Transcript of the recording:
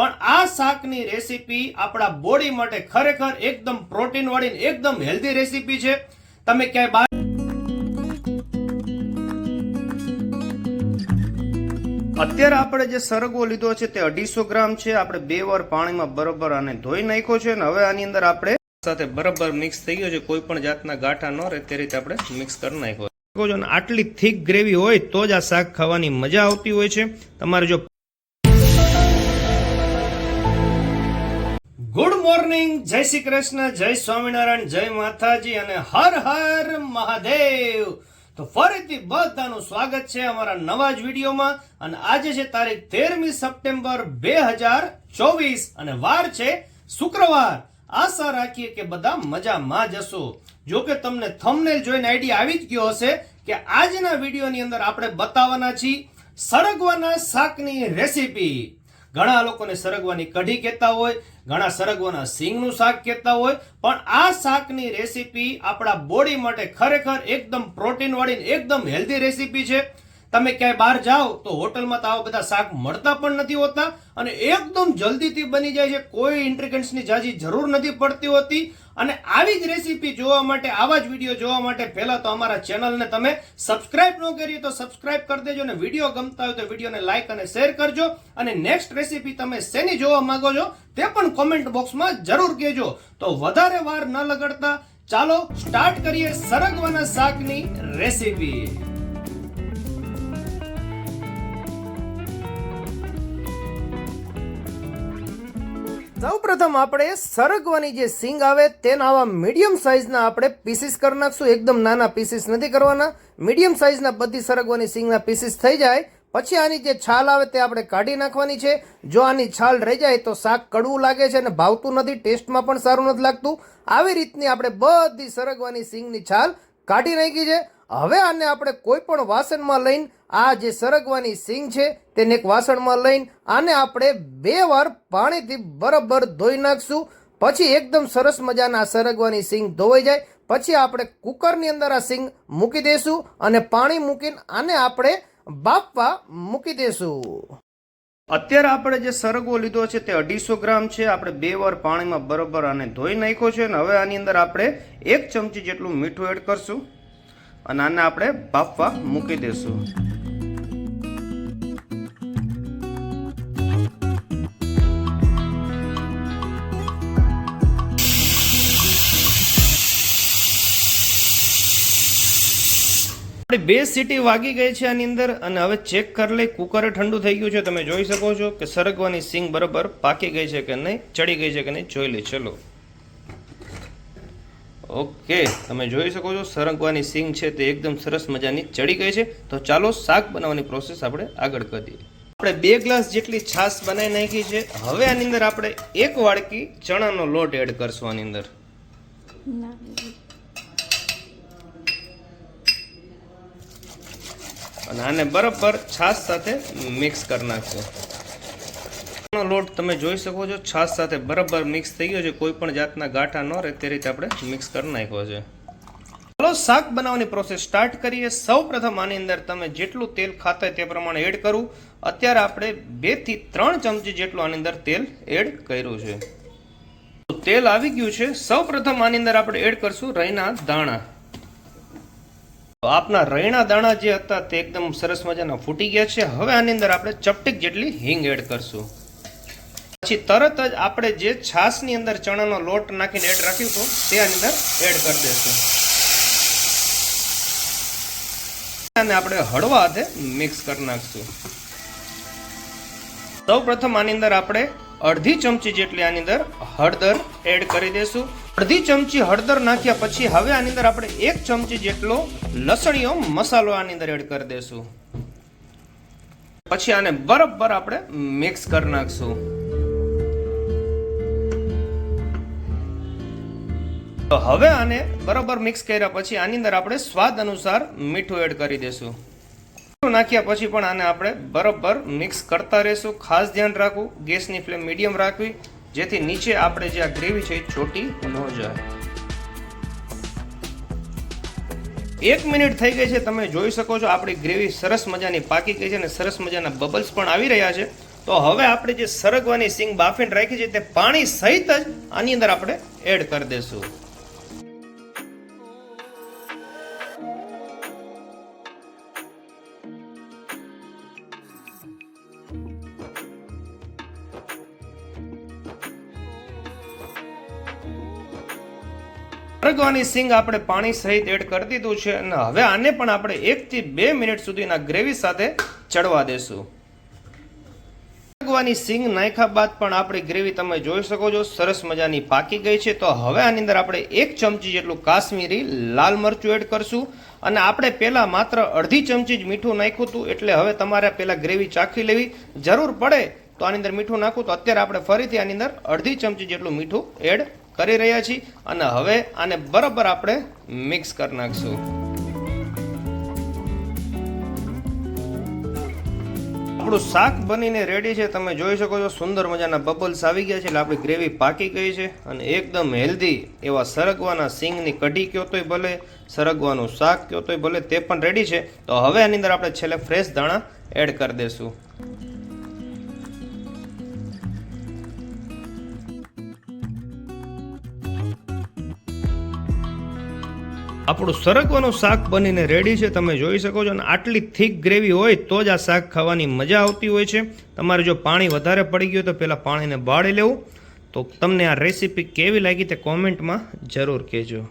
પણ આ શાકની રેસીપી આપણા બોડી માટે ખરેખર એકદમ પ્રોટીન વાળી એકદમ હેલ્ધી રેસીપી છે. તમે ક્યાંય બહાર અત્યારે આપણે જે સરગવો લીધો છે તે અઢીસો ગ્રામ છે. આપણે બે વાર પાણીમાં બરોબર આને ધોઈ નાખ્યો છે અને હવે આની અંદર આપણે સાથે બરાબર મિક્સ થઈ ગયો છે. કોઈ પણ જાતના ગાંઠા ન રહે તે રીતે આપણે મિક્સ કરી નાખ્યો આટલી થીક ગ્રેવી હોય તો જ આ શાક ખાવાની મજા આવતી હોય છે. તમારે જો ગુડ મોર્નિંગ, જય શ્રી કૃષ્ણ, જય સ્વામિનારાયણ, જય માતાજી અને હર હર મહાદેવ. તો ફરીથી બધાનું સ્વાગત છે અમારા નવા જ વિડીયોમાં અને આજે છે તારીખ તેરમી સપ્ટેમ્બર બે હજાર ચોવીસ અને વાર છે શુક્રવાર. આશા રાખીએ કે બધા મજામાં જશો જો કે તમને થંબનેલ જોઈને આઈડિયા આવી જ ગયો હશે કે આજના વિડીયોની અંદર આપણે બતાવવાના છીએ સરગવાના શાકની રેસીપી ઘણા લોકોને સરગવાની કઢી કહેતા હોય, ઘણા સરગવાના સિંગનું શાક કહેતા હોય, પણ આ શાકની રેસીપી આપણા બોડી માટે ખરેખર એકદમ પ્રોટીન વાળી એકદમ હેલ્ધી રેસીપી છે. તમે ક્યાંય બહાર જાઓ તો હોટલમાં તો આવા બધા શાક મળતા પણ નથી હોતા અને એકદમ જલ્દીથી બની જાય છે. કોઈ ઇન્ટ્રીગન્ટ્સની જાજી જરૂર નથી પડતી હોતી. અને આવી જ રેસીપી જોવા માટે, આવા જ વીડિયો જોવા માટે પહેલાં તો અમારા ચેનલને તમે સબસ્ક્રાઇબ ન કરી તો સબસ્ક્રાઇબ કરી દેજો અને વીડિયો ગમતા હોય તો વિડીયોને લાઇક અને શેર કરજો. અને નેક્સ્ટ રેસીપી તમે શેની જોવા માંગો છો તે પણ કોમેન્ટ બોક્સમાં જરૂર કહેજો. તો વધારે વાર ન લગાડતા, ચાલો સ્ટાર્ટ કરીએ સરગવાના શાકની રેસીપી સૌપ્રથમ આપણે સરગવાની જે સિંગ આવે તેના આવા મીડિયમ સાઇઝના આપણે પીસીસ કરી નાખશું. એકદમ નાના પીસીસ નથી કરવાના. મીડિયમ સાઇઝના બધી સરગવાની સિંગના પીસીસ થઈ જાય. પછી આની જે છાલ આવે તે આપણે કાઢી નાખવાની છે. જો આની છાલ રહી જાય તો શાક કડવું લાગે છે અને ભાવતું નથી, ટેસ્ટમાં પણ સારું નથી લાગતું. આવી રીતની આપણે બધી સરગવાની સિંગની છાલ કાઢી નાખી છે. હવે આને આપણે કોઈ પણ વાસણમાં લઈને આ જે સરગવાની સિંગ છે, તેને એક વાસણમાં લઈને આને આપણે બે વાર પાણીથી બરાબર ધોઈ નાખશું. પછી એકદમ સરસ મજાના સરગવાની સિંગ ધોવાઈ જાય. પછી આપણે કુકરની અંદર આ સિંગ મૂકી દઈશું અને પાણી મૂકીને આને આપણે બાફવા મૂકી દઈશું અત્યારે આપણે જે સરગવો લીધો છે, તે અઢીસો ગ્રામ છે. આપણે બે વાર પાણીમાં બરોબર આને ધોઈ નાખ્યો છે અને હવે આની અંદર આપણે એક ચમચી જેટલું મીઠું એડ કરશું અને આને આપણે બાફવા મૂકી દઈશું આપણી બે સીટી વાગી ગઈ છે આની અંદર અને હવે ચેક કરી લઈ, કુકર ઠંડુ થઈ ગયું છે, તમે જોઈ શકો છો કે સરગવાની સિંગ બરાબર પાકી ગઈ છે કે નહીં, ચડી ગઈ છે કે નહીં, જોઈ લઈ ચલો. ઓકે, તમે જોઈ શકો છો, સરગવાની સિંગ છે તે એકદમ સરસ મજાની ચડી ગઈ છે. તો ચાલો શાક બનાવવાની પ્રોસેસ આપણે આગળ કરીએ આપણે બે ગ્લાસ જેટલી છાશ બનાવી નાખી છે. હવે આની અંદર આપણે એક વાડકી ચણાનો લોટ એડ કરશું આની અંદર. અને આને બરાબર છાશ સાથે મિક્સ કરી નાખશું લોટ તમે જોઈ શકો છો, છાશ સાથે બરાબર મિક્સ થઈ ગયો છે, કોઈ પણ જાતના ગાંઠા ન રહે, તે રીતે આપણે મિક્સ કરી નાખ્યો છે. ચાલો, શાક બનાવવાની પ્રોસેસ સ્ટાર્ટ કરીએ. સૌ પ્રથમ આની અંદર તમે જેટલું તેલ ખાતા હોય તે પ્રમાણે એડ કરું. અત્યારે આપણે બેથી ત્રણ ચમચી જેટલું આની અંદર તેલ એડ કર્યું છે. તેલ આવી ગયું છે. સૌ પ્રથમ આની અંદર આપણે એડ કરશું રહીના દાણા. આપના રૈણા દાણા જે હતા તે એકદમ સરસ મજાના ફૂટી ગયા છે. હવે આની અંદર આપણે ચપટીક જેટલી હિંગ એડ કરશું. પછી તરત જ આપણે જે છાશની અંદર ચણાનો લોટ નાખીને એડ રાખ્યું હતું, તે આની અંદર એડ કરી દઈશું. અને આપણે હળવા હાથે મિક્સ કરી નાખશું. સૌ પ્રથમ આની અંદર આપણે અડધી ચમચી જેટલી આની અંદર હળદર એડ કરી દઈશું. અડધી ચમચી હળદર નાખ્યા પછી હવે આની અંદર આપણે એક ચમચી જેટલો લસણીયો મસાલો આની અંદર એડ કરી દઈશું પછી આને બરાબર આપણે મિક્સ કરી નાખશું. તો હવે આને બરાબર મિક્સ કર્યા પછી આની અંદર આપણે સ્વાદ અનુસાર મીઠું એડ કરી દેશું. મીઠું નાખ્યા પછી પણ આને આપણે બરાબર મિક્સ કરતા રહેશું. ખાસ ધ્યાન રાખવું. ગેસની ફ્લેમ મીડિયમ રાખવી. જેથી નીચે આપણે જે આ ગ્રેવી છે એ ચોટી ન જાય. એક મિનિટ થઈ ગઈ છે, તમે જોઈ શકો છો આપણી ગ્રેવી સરસ મજાની પાકી ગઈ છે અને સરસ મજાના બબલ્સ પણ આવી રહ્યા છે. તો હવે આપણે જે સરગવાની સિંગ બાફીને રાખી છે તે પાણી સહિત જ આની અંદર આપણે એડ કરી દેશું. સરગવાની સિંગ આપણે પાણી સહિત એડ કરી દીધું છે અને હવે આને પણ આપણે એકથી બે મિનિટ સુધીના ગ્રેવી સાથે ચડવા દેશું. અરગવાની સિંગ નાખ્યા બાદ પણ આપણી ગ્રેવી તમે જોઈ શકો છો, સરસ મજાની પાકી ગઈ છે. તો હવે આની અંદર આપણે એક ચમચી જેટલું કાશ્મીરી લાલ મરચું એડ કરશું અને આપણે પહેલાં માત્ર અડધી ચમચી જ મીઠું નાખ્યું હતું એટલે હવે તમારે પહેલાં ગ્રેવી ચાખી લેવી જરૂર પડે તો આની અંદર મીઠું નાખું તો અત્યારે આપણે ફરીથી આની અંદર અડધી ચમચી જેટલું મીઠું એડ કરી રહ્યા છીએ અને હવે આને બરાબર આપણે મિક્સ કરી નાખશું. આપણું શાક બનીને રેડી છે. તમે જોઈ શકો છો, સુંદર મજાના બબલ્સ આવી ગયા છે. એટલે આપણી ગ્રેવી પાકી ગઈ છે અને એકદમ હેલ્ધી એવા સરગવાના સિંગની કઢી કયો તોય ભલે, સરગવાનું શાક કયો તોય ભલે, તે પણ રેડી છે. તો હવે આની અંદર આપણે છેલ્લે ફ્રેશ દાણા એડ કરી દઈશું આપણું સરગવાનું શાક બનીને રેડી છે, તમે જોઈ શકો છો. અને આટલી થીક ગ્રેવી હોય તો જ આ શાક ખાવાની મજા આવતી હોય છે. તમારે જો પાણી વધારે પડી ગયું તો પહેલાં પાણીને બાળી લેવું. તો તમને આ રેસીપી કેવી લાગી તે કોમેન્ટમાં જરૂર કહેજો.